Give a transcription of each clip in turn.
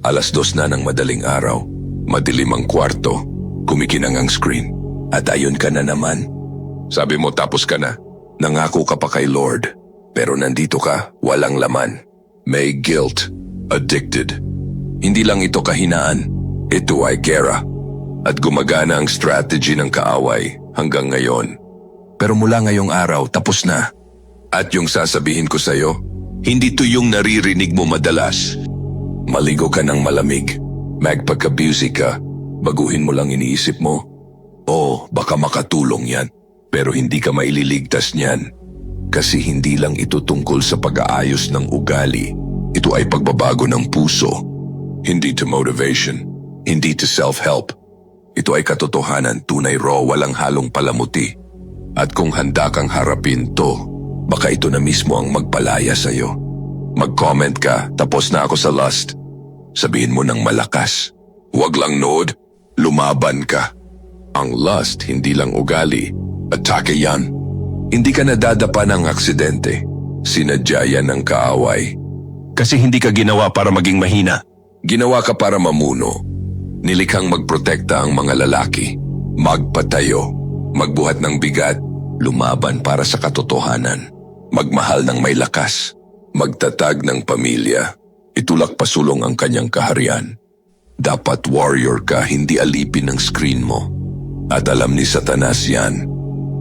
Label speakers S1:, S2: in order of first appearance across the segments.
S1: Alas dos na ng madaling araw. Madilim ang kwarto. Kumikinang ang screen. At ayun ka na naman. Sabi mo tapos ka na. Nangako ka pa kay Lord. Pero nandito ka, walang laman. May guilt. Addicted. Hindi lang ito kahinaan. Ito ay gera. At gumagana ang strategy ng kaaway hanggang ngayon. Pero mula ngayong araw, tapos na. At yung sasabihin ko sa'yo, hindi to yung naririnig mo madalas. Maligo ka ng malamig. Magpagka-busy ka. Baguhin mo lang iniisip mo. Oo, baka makatulong yan. Pero hindi ka maililigtas niyan. Kasi hindi lang ito tungkol sa pag-aayos ng ugali. Ito ay pagbabago ng puso. Hindi to motivation. Hindi to self-help. Ito ay katotohanan, tunay raw, walang halong palamuti. At kung handa kang harapin to, baka ito na mismo ang magpalaya sa'yo. Mag-comment ka, tapos na ako sa lust. Sabihin mo ng malakas. Huwag lang nood, lumaban ka. Ang lust hindi lang ugali, atake yan. Hindi ka nadadapa ng aksidente. Sinadya yan ng kaaway.
S2: Kasi hindi ka ginawa para maging mahina.
S1: Ginawa ka para mamuno. Nilikhang magprotekta ang mga lalaki. Magpatayo. Magbuhat ng bigat. Lumaban para sa katotohanan. Magmahal ng may lakas. Magtatag ng pamilya. Itulak pasulong ang kanyang kaharian. Dapat warrior ka, hindi alipin ng screen mo. At alam ni Satanas yan.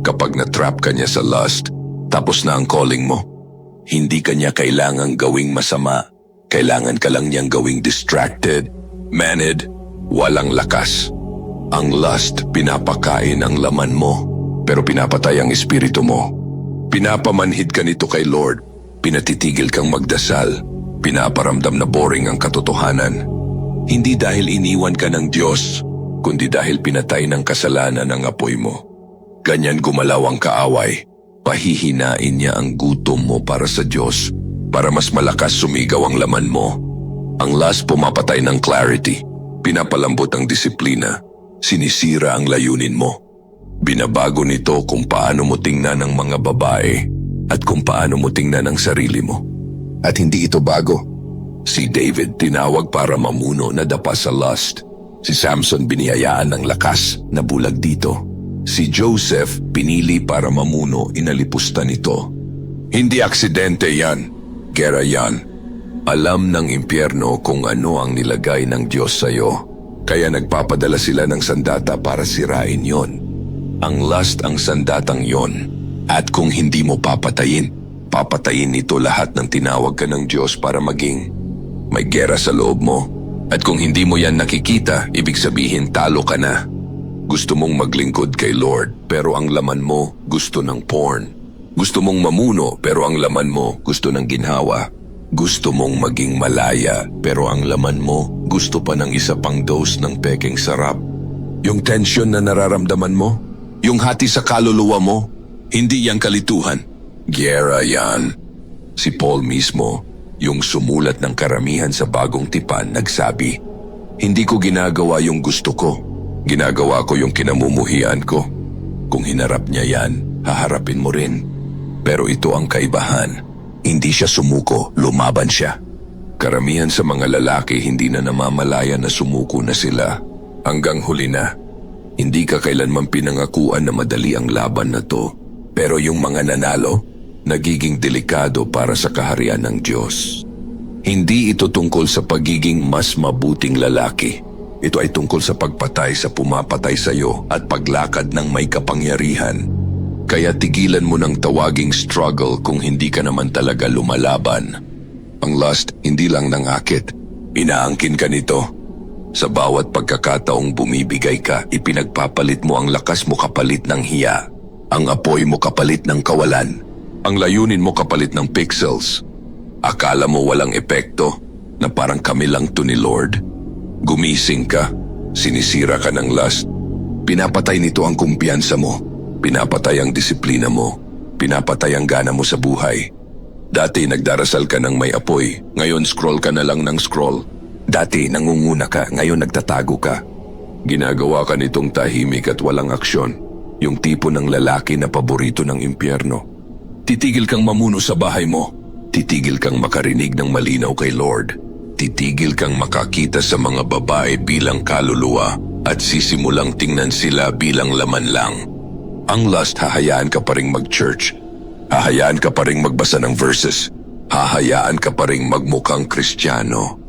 S1: Kapag natrap ka niya sa lust, tapos na ang calling mo. Hindi ka niya kailangang gawing masama. Kailangan ka lang niyang gawing distracted, manid, walang lakas. Ang lust pinapakain ang laman mo, pero pinapatay ang espiritu mo. Pinapamanhid ka nito kay Lord, pinatitigil kang magdasal, pinaparamdam na boring ang katotohanan. Hindi dahil iniwan ka ng Diyos, kundi dahil pinatay ng kasalanan ang apoy mo. Ganyan gumalaw ang kaaway. Pahihinain niya ang gutom mo para sa Diyos para mas malakas sumigaw ang laman mo. Ang last pumapatay ng clarity. Pinapalambot ang disiplina. Sinisira ang layunin mo. Binabago nito kung paano mo tingnan ang mga babae at kung paano mo tingnan ang sarili mo. At hindi ito bago. Si David tinawag para mamuno na dapa sa lust. Si Samson biniyayaan ng lakas na bulag dito. Si Joseph pinili para mamuno inalipusta nito. Hindi aksidente yan. Gera yan. Alam ng impyerno kung ano ang nilagay ng Diyos sa'yo. Kaya nagpapadala sila ng sandata para sirain yon. Ang lust ang sandatang yon. At kung hindi mo papatayin, papatayin nito lahat ng tinawag ka ng Diyos para maging may gera sa loob mo. At kung hindi mo yan nakikita, ibig sabihin talo ka na. Gusto mong maglingkod kay Lord pero ang laman mo gusto ng porn. Gusto mong mamuno pero ang laman mo gusto ng ginhawa. Gusto mong maging malaya pero ang laman mo gusto pa ng isa pang dose ng peking sarap. Yung tension na nararamdaman mo, yung hati sa kaluluwa mo, hindi yang kalituhan. Gera yan. Si Paul mismo, yung sumulat ng karamihan sa bagong tipan, nagsabi, Hindi ko ginagawa yung gusto ko. Ginagawa ko yung kinamumuhian ko. Kung hinarap niya yan, haharapin mo rin. Pero ito ang kaibahan. Hindi siya sumuko, lumaban siya. Karamihan sa mga lalaki hindi na namamalaya na sumuko na sila. Hanggang huli na. Hindi ka kailanman pinangakuan na madali ang laban na to. Pero yung mga nanalo, nagiging delikado para sa kaharian ng Diyos. Hindi ito tungkol sa pagiging mas mabuting lalaki. Ito ay tungkol sa pagpatay sa pumapatay sa iyo at paglakad ng may kapangyarihan. Kaya tigilan mo ng tawaging struggle kung hindi ka naman talaga lumalaban. Ang lust hindi lang nangakit. Inaangkin ka nito. Sa bawat pagkakataong bumibigay ka, ipinagpapalit mo ang lakas mo kapalit ng hiya. Ang apoy mo kapalit ng kawalan. Ang layunin mo kapalit ng pixels. Akala mo walang epekto na parang kami lang to ni Lord? Gumising ka, sinisira ka ng lust. Pinapatay nito ang kumpiyansa mo. Pinapatay ang disiplina mo. Pinapatay ang gana mo sa buhay. Dati nagdarasal ka ng may apoy, ngayon scroll ka na lang ng scroll. Dati nangunguna ka, ngayon nagtatago ka. Ginagawa ka nitong tahimik at walang aksyon. Yung tipo ng lalaki na paborito ng impyerno. Titigil kang mamuno sa bahay mo. Titigil kang makarinig ng malinaw kay Lord. titigil kang makakita sa mga babae bilang kaluluwa at sisimulang tingnan sila bilang laman lang. Ang lust, hahayaan ka pa rin mag-church. Hahayaan ka pa rin magbasa ng verses. Hahayaan ka pa rin magmukhang kristyano.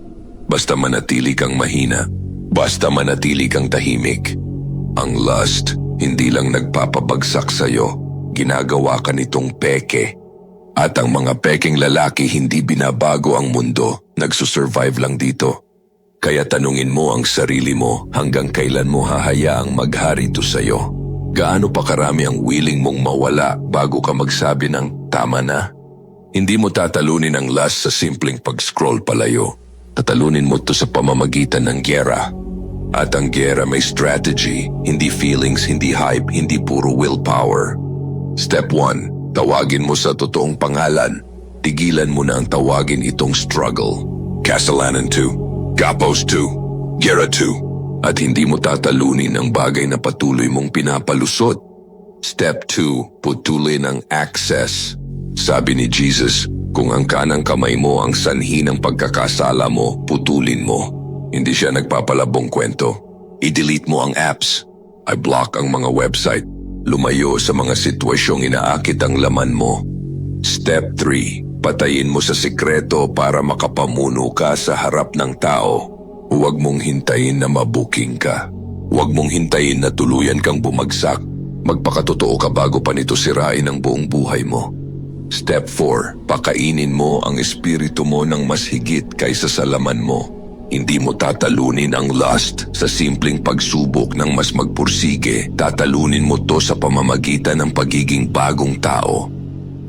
S1: Basta manatili kang mahina. Basta manatili kang tahimik. Ang lust, hindi lang nagpapabagsak sa'yo. Ginagawa ka nitong peke. At ang mga peking lalaki hindi binabago ang mundo. Nagsusurvive lang dito. Kaya tanungin mo ang sarili mo hanggang kailan mo hahayaang maghari ito sa'yo. Gaano pa karami ang willing mong mawala bago ka magsabi ng tama na? Hindi mo tatalunin ang lust sa simpleng pag-scroll palayo. Tatalunin mo to sa pamamagitan ng gyera. At ang gyera may strategy, hindi feelings, hindi hype, hindi puro willpower. Step 1. Tawagin mo sa totoong pangalan. Tigilan mo na ang tawagin itong struggle. Castellanan 2. Gapos 2. Gyera 2. At hindi mo tatalunin ang bagay na patuloy mong pinapalusot. Step 2. Putulin ang access. Sabi ni Jesus, kung ang kanang kamay mo ang sanhi ng pagkakasala mo, putulin mo. Hindi siya nagpapalabong kwento. I-delete mo ang apps. I block ang mga website. Lumayo sa mga sitwasyong inaakit ang laman mo. Step 3. Patayin mo sa sikreto para makapamuno ka sa harap ng tao. Huwag mong hintayin na mabuking ka. Huwag mong hintayin na tuluyan kang bumagsak. Magpakatotoo ka bago pa nito sirain ang buong buhay mo. Step 4. Pakainin mo ang espiritu mo ng mas higit kaysa sa laman mo. Hindi mo tatalunin ang lust sa simpleng pagsubok ng mas magpursige. Tatalunin mo to sa pamamagitan ng pagiging bagong tao.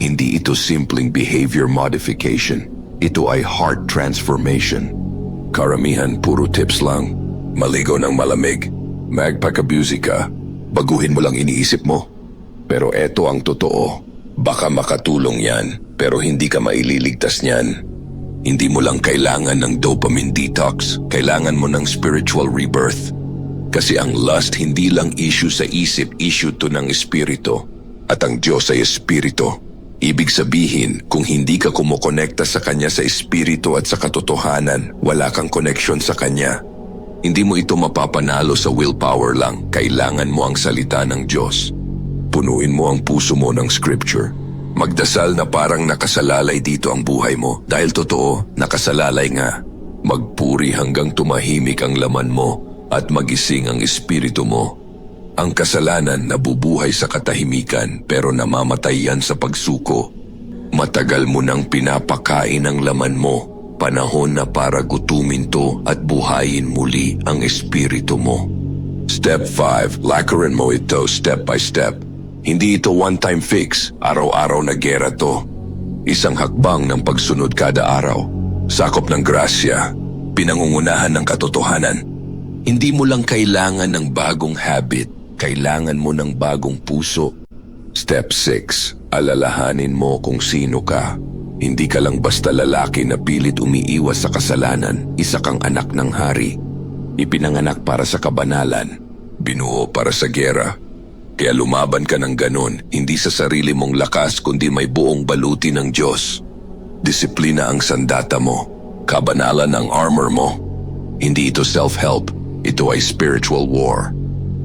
S1: Hindi ito simpleng behavior modification. Ito ay heart transformation. Karamihan puro tips lang. Maligo ng malamig. Magpakabuse ka. Baguhin mo lang iniisip mo. Pero eto ang totoo. Baka makatulong yan, pero hindi ka maililigtas niyan. Hindi mo lang kailangan ng dopamine detox. Kailangan mo ng spiritual rebirth. Kasi ang lust hindi lang issue sa isip, issue to ng espiritu. At ang Diyos ay espiritu. Ibig sabihin, kung hindi ka kumukonekta sa Kanya sa espiritu at sa katotohanan, wala kang connection sa Kanya. Hindi mo ito mapapanalo sa willpower lang. Kailangan mo ang salita ng Diyos. Punuin mo ang puso mo ng scripture. Magdasal na parang nakasalalay dito ang buhay mo dahil totoo, nakasalalay nga. Magpuri hanggang tumahimik ang laman mo at magising ang espiritu mo. Ang kasalanan nabubuhay sa katahimikan pero namamatay yan sa pagsuko. Matagal mo nang pinapakain ang laman mo. Panahon na para gutumin to at buhayin muli ang espiritu mo. Step 5. Lakaran mo ito step by step. Hindi ito one-time fix. Araw-araw na gera to. Isang hakbang ng pagsunod kada araw. Sakop ng grasya. Pinangungunahan ng katotohanan. Hindi mo lang kailangan ng bagong habit. Kailangan mo ng bagong puso. Step 6. Alalahanin mo kung sino ka. Hindi ka lang basta lalaki na pilit umiiwas sa kasalanan. Isa kang anak ng hari. Ipinanganak para sa kabanalan. Binuo para sa gera. Kaya lumaban ka ng ganon, hindi sa sarili mong lakas kundi may buong baluti ng Diyos. Disiplina ang sandata mo. Kabanalan ang armor mo. Hindi ito self-help. Ito ay spiritual war.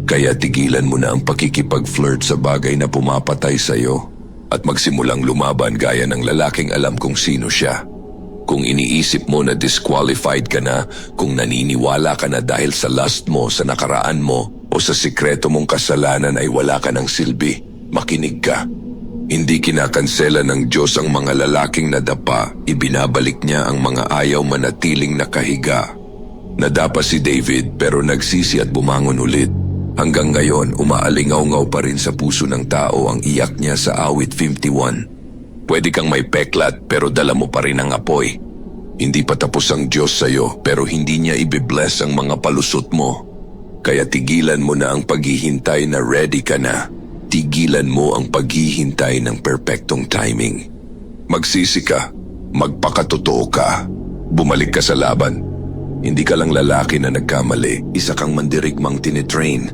S1: Kaya tigilan mo na ang pakikipag-flirt sa bagay na pumapatay sa'yo at magsimulang lumaban gaya ng lalaking alam kung sino siya. Kung iniisip mo na disqualified ka na, kung naniniwala ka na dahil sa lust mo, sa nakaraan mo, o sa sikreto mong kasalanan ay wala ka ng silbi, makinig ka. Hindi kinakansela ng Diyos ang mga lalaking nadapa, ibinabalik niya ang mga ayaw manatiling nakahiga. Nadapa si David pero nagsisi at bumangon ulit. Hanggang ngayon, umaalingaw-ngaw pa rin sa puso ng tao ang iyak niya sa awit 51. Pwede kang may peklat pero dala mo pa rin ang apoy. Hindi pa tapos ang Diyos sa'yo pero hindi niya ibibless ang mga palusot mo. Kaya tigilan mo na ang paghihintay na ready ka na. Tigilan mo ang paghihintay ng perpektong timing. Magsisi ka, magpakatotoo ka, bumalik ka sa laban. Hindi ka lang lalaki na nagkamali, isa kang mandirigmang tinitrain.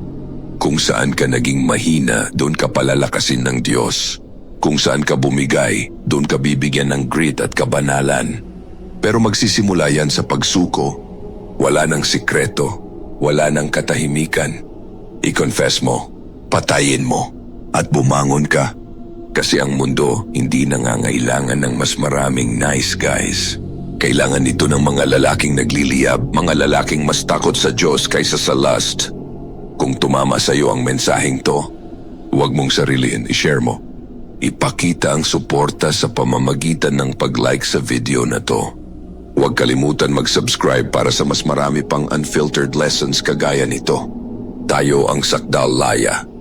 S1: Kung saan ka naging mahina, doon ka palalakasin ng Diyos. Kung saan ka bumigay, doon ka bibigyan ng grit at kabanalan. Pero magsisimula yan sa pagsuko. Wala ng sikreto. Wala ng katahimikan. I-confess mo. Patayin mo. At bumangon ka. Kasi ang mundo hindi nangangailangan ng mas maraming nice guys. Kailangan nito ng mga lalaking nagliliyab, mga lalaking mas takot sa Diyos kaysa sa lust. Kung tumama sa iyo ang mensaheng to, huwag mong sariliin, i-share mo. Ipakita ang suporta sa pamamagitan ng pag-like sa video na to. Huwag kalimutan mag-subscribe para sa mas marami pang unfiltered lessons kagaya nito. Tayo ang Sakdal Laya